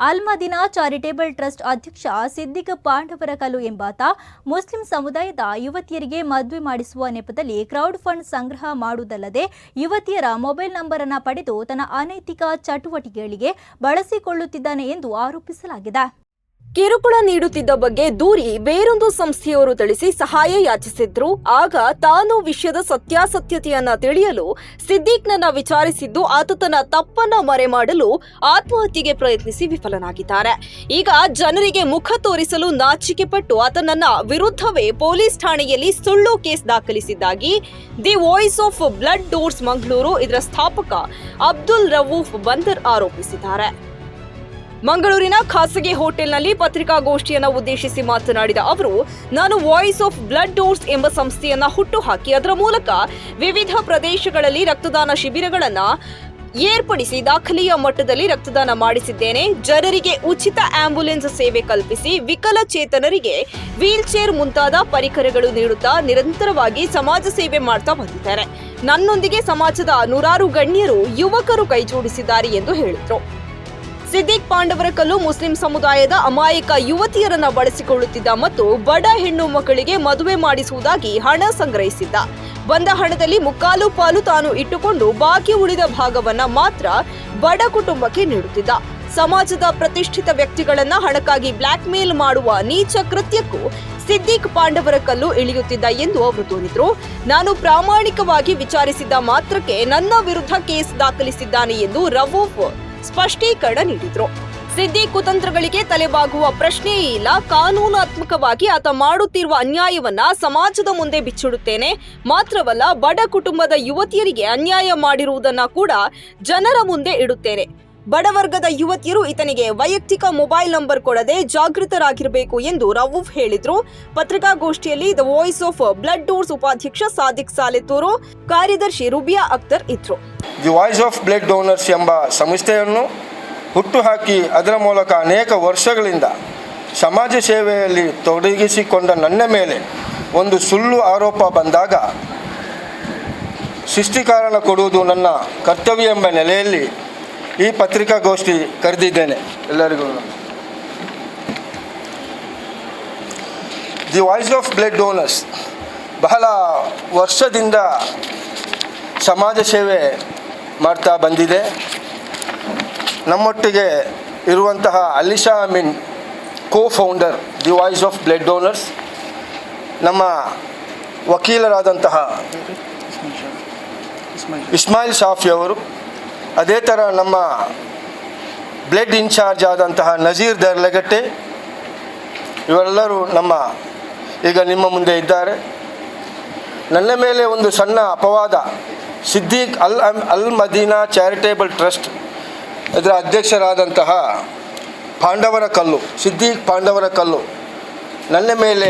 ಅಲ್ಮದಿನಾ charitable trust ಅಧ್ಯಕ್ಷ ಸಿದ್ದಿಕ್ ಪಾಂಡವರಕಲ್ಲು ಎಂಬಾತ Muslim ಸಮುದಾಯದ ಯುವತಿಯರಿಗೆ ಮದುವೆ ಮಾಡಿಸುವ ನೆಪದಲ್ಲಿ ಕ್ರೌಡ್ ಫಂಡ್ ಸಂಗ್ರಹ ಮಾಡುವುದಲ್ಲದೆ ಯುವತಿಯರ ಮೊಬೈಲ್ ನಂಬರ್ ಅನ್ನು ಪಡೆದು ತನ್ನ ಅನೈತಿಕ ಚಟುವಟಿಕೆಗಳಿಗೆ ಬಳಸಿಕೊಳ್ಳುತ್ತಿದ್ದಾನೆ ಎಂದು ಆರೋಪಿಸಲಾಗಿದೆ. ಕಿರುಕುಳ ನೀಡುತ್ತಿದ್ದ ಬಗ್ಗೆ ದೂರಿ ಬೇರೊಂದು ಸಂಸ್ಥೆಯವರು ತಿಳಿಸಿ ಸಹಾಯ ಯಾಚಿಸಿದ್ರು. ಆಗ ತಾನು ವಿಷಯದ ಸತ್ಯಾಸತ್ಯತೆಯನ್ನ ತಿಳಿಯಲು ಸಿದ್ದೀಕ್ನನ್ನ ವಿಚಾರಿಸಿದ್ದು, ಆತ ತನ್ನ ತಪ್ಪನ್ನ ಮರೆ ಮಾಡಲು ಆತ್ಮಹತ್ಯೆಗೆ ಪ್ರಯತ್ನಿಸಿ ವಿಫಲನಾಗಿದ್ದಾರೆ. ಈಗ ಜನರಿಗೆ ಮುಖ ತೋರಿಸಲು ನಾಚಿಕೆ ಪಟ್ಟು ಆತನನ್ನ ವಿರುದ್ಧವೇ ಪೊಲೀಸ್ ಠಾಣೆಯಲ್ಲಿ ಸುಳ್ಳು case ದಾಖಲಿಸಿದ್ದಾಗಿ the Voice of Blood Donors Mangaluru ಇದರ ಸ್ಥಾಪಕ ಅಬ್ದುಲ್ ರವೂಫ್ ಬಂದರ್ ಆರೋಪಿಸಿದ್ದಾರೆ. ಮಂಗಳೂರಿನ ಖಾಸಗಿ ಹೋಟೆಲ್ನಲ್ಲಿ ಪತ್ರಿಕಾಗೋಷ್ಠಿಯನ್ನು ಉದ್ದೇಶಿಸಿ ಮಾತನಾಡಿದ ಅವರು, ನಾನು ವಾಯ್ಸ್ ಆಫ್ ಬ್ಲಡ್ ಡೋರ್ಸ್ ಎಂಬ ಸಂಸ್ಥೆಯನ್ನ ಹುಟ್ಟುಹಾಕಿ ಅದರ ಮೂಲಕ ವಿವಿಧ ಪ್ರದೇಶಗಳಲ್ಲಿ ರಕ್ತದಾನ ಶಿಬಿರಗಳನ್ನು ಏರ್ಪಡಿಸಿ ದಾಖಲೆಯ ಮಟ್ಟದಲ್ಲಿ ರಕ್ತದಾನ ಮಾಡಿಸಿದ್ದೇನೆ. ಜನರಿಗೆ ಉಚಿತ ಆಂಬ್ಯುಲೆನ್ಸ್ ಸೇವೆ ಕಲ್ಪಿಸಿ ವಿಕಲಚೇತನರಿಗೆ ವೀಲ್ ಚೇರ್ ಮುಂತಾದ ಪರಿಕರಗಳು ನೀಡುತ್ತಾ ನಿರಂತರವಾಗಿ ಸಮಾಜ ಸೇವೆ ಮಾಡ್ತಾ ಬಂದಿದ್ದಾರೆ. ನನ್ನೊಂದಿಗೆ ಸಮಾಜದ ನೂರಾರು ಗಣ್ಯರು, ಯುವಕರು ಕೈಜೋಡಿಸಿದ್ದಾರೆ ಎಂದು ಹೇಳಿದರು. ಸಿದ್ದಿಕ್ ಪಾಂಡವರ ಕಲ್ಲು ಮುಸ್ಲಿಂ ಸಮುದಾಯದ ಅಮಾಯಕ ಯುವತಿಯರನ್ನ ಬಳಸಿಕೊಳ್ಳುತ್ತಿದ್ದ ಮತ್ತು ಬಡ ಹೆಣ್ಣು ಮಕ್ಕಳಿಗೆ ಮದುವೆ ಮಾಡಿಸುವುದಾಗಿ ಹಣ ಸಂಗ್ರಹಿಸಿದ್ದ. ಬಂದ ಹಣದಲ್ಲಿ ಮುಕ್ಕಾಲು ಪಾಲು ತಾನು ಇಟ್ಟುಕೊಂಡು ಬಾಕಿ ಉಳಿದ ಭಾಗವನ್ನ ಮಾತ್ರ ಬಡ ಕುಟುಂಬಕ್ಕೆ ನೀಡುತ್ತಿದ್ದ. ಸಮಾಜದ ಪ್ರತಿಷ್ಠಿತ ವ್ಯಕ್ತಿಗಳನ್ನ ಹಣಕ್ಕಾಗಿ ಬ್ಲಾಕ್ ಮೇಲ್ ಮಾಡುವ ನೀಚ ಕೃತ್ಯಕ್ಕೂ ಸಿದ್ದಿಕ್ ಪಾಂಡವರ ಕಲ್ಲು ಇಳಿಯುತ್ತಿದ್ದ ಎಂದು ಅವರು ದೂರಿದ್ರು. ನಾನು ಪ್ರಾಮಾಣಿಕವಾಗಿ ವಿಚಾರಿಸಿದ್ದ ಮಾತ್ರಕ್ಕೆ ನನ್ನ ವಿರುದ್ಧ ಕೇಸ್ ದಾಖಲಿಸಿದ್ದಾನೆ ಎಂದು ರವೂಫ್ ಸ್ಪಷ್ಟೀಕರಣ ನೀಡಿದ್ರು. ಸಿದ್ದಿ ಕುತಂತ್ರಗಳಿಗೆ ತಲೆಬಾಗುವ ಪ್ರಶ್ನೆಯೇ ಇಲ್ಲ. ಕಾನೂನಾತ್ಮಕವಾಗಿ ಆತ ಮಾಡುತ್ತಿರುವ ಅನ್ಯಾಯವನ್ನ ಸಮಾಜದ ಮುಂದೆ ಬಿಚ್ಚಿಡುತ್ತೇನೆ. ಮಾತ್ರವಲ್ಲ, ಬಡ ಕುಟುಂಬದ ಯುವತಿಯರಿಗೆ ಅನ್ಯಾಯ ಮಾಡಿರುವುದನ್ನ ಕೂಡ ಜನರ ಮುಂದೆ ಇಡುತ್ತೇನೆ. ಬಡವರ್ಗದ ಯುವತಿಯರು ಈತನಿಗೆ ವೈಯಕ್ತಿಕ ಮೊಬೈಲ್ ನಂಬರ್ ಕೊಡದೆ ಜಾಗೃತರಾಗಿರಬೇಕು ಎಂದು ರವೂಫ್ ಹೇಳಿದ್ರು. ಪತ್ರಿಕಾಗೋಷ್ಠಿಯಲ್ಲಿ the Voice of Blood Donors ಉಪಾಧ್ಯಕ್ಷ ಸಾದಿಕ್ ಸಾಲೆತೂರು ಕಾರ್ಯದರ್ಶಿ ರುಬಿಯಾ ಅಖ್ತರ್ ಇದ್ರು. The Voice of Blood Donors ಎಂಬ ಸಂಸ್ಥೆಯನ್ನು ಹುಟ್ಟುಹಾಕಿ ಅದರ ಮೂಲಕ ಅನೇಕ ವರ್ಷಗಳಿಂದ ಸಮಾಜ ಸೇವೆಯಲ್ಲಿ ತೊಡಗಿಸಿಕೊಂಡ ನನ್ನ ಮೇಲೆ ಒಂದು ಸುಳ್ಳು ಆರೋಪ ಬಂದಾಗ ಸೃಷ್ಟಿಕಾರಣ ಕೊಡುವುದು ನನ್ನ ಕರ್ತವ್ಯ ಎಂಬ ನೆಲೆಯಲ್ಲಿ ಈ ಪತ್ರಿಕಾಗೋಷ್ಠಿ ಕರೆದಿದ್ದೇನೆ ಎಲ್ಲರಿಗೂ. The Voice of Blood Donors ಬಹಳ ವರ್ಷದಿಂದ ಸಮಾಜ ಸೇವೆ ಮಾಡ್ತಾ ಬಂದಿದೆ. ನಮ್ಮೊಟ್ಟಿಗೆ ಇರುವಂತಹ Alisha Amin co founder the Voice of Blood Donors ನಮ್ಮ ವಕೀಲರಾದಂತಹ ಇಸ್ಮಾಯಿಲ್ ಶಾಫಿ ಅವರು. ಅದೇ ಥರ ನಮ್ಮ ಬ್ಲಡ್ ಇನ್ಚಾರ್ಜ್ ಆದಂತಹ ನಜೀರ್ ದರ್ಲಗಟ್ಟೆ ಇವರೆಲ್ಲರೂ ನಮ್ಮ ಈಗ ನಿಮ್ಮ ಮುಂದೆ ಇದ್ದಾರೆ. ನನ್ನ ಮೇಲೆ ಒಂದು ಸಣ್ಣ ಅಪವಾದ, ಸಿದ್ದೀಕ್ ಅಲ್ ಅಲ್ ಮದೀನಾ ಚಾರಿಟೇಬಲ್ ಟ್ರಸ್ಟ್ ಇದರ ಅಧ್ಯಕ್ಷರಾದಂತಹ ಪಾಂಡವರ ಕಲ್ಲು, ಸಿದ್ದೀಕ್ ಪಾಂಡವರ ಕಲ್ಲು, ನನ್ನ ಮೇಲೆ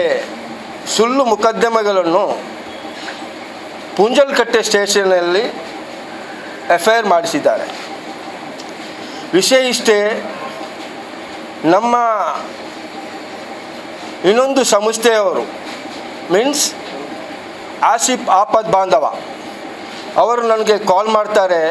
ಸುಳ್ಳು ಮುಕದ್ದಮೆಗಳನ್ನು, ಪುಂಜಲ್ಕಟ್ಟೆ ಸ್ಟೇಷನಲ್ಲಿ ಎಫ್ ಐ ಆರ್ ಮಾಡಿಸಿದ್ದಾರೆ. ವಿಷಯ ಇಷ್ಟೇ, ನಮ್ಮ ಇನ್ನೊಂದು ಸಂಸ್ಥೆಯವರು, ಮೀನ್ಸ್ ಆಸಿಫ್ ಆಪದ್ ಬಾಂಧವ, ಅವರು ನನಗೆ ಕಾಲ್ ಮಾಡ್ತಾರೆ.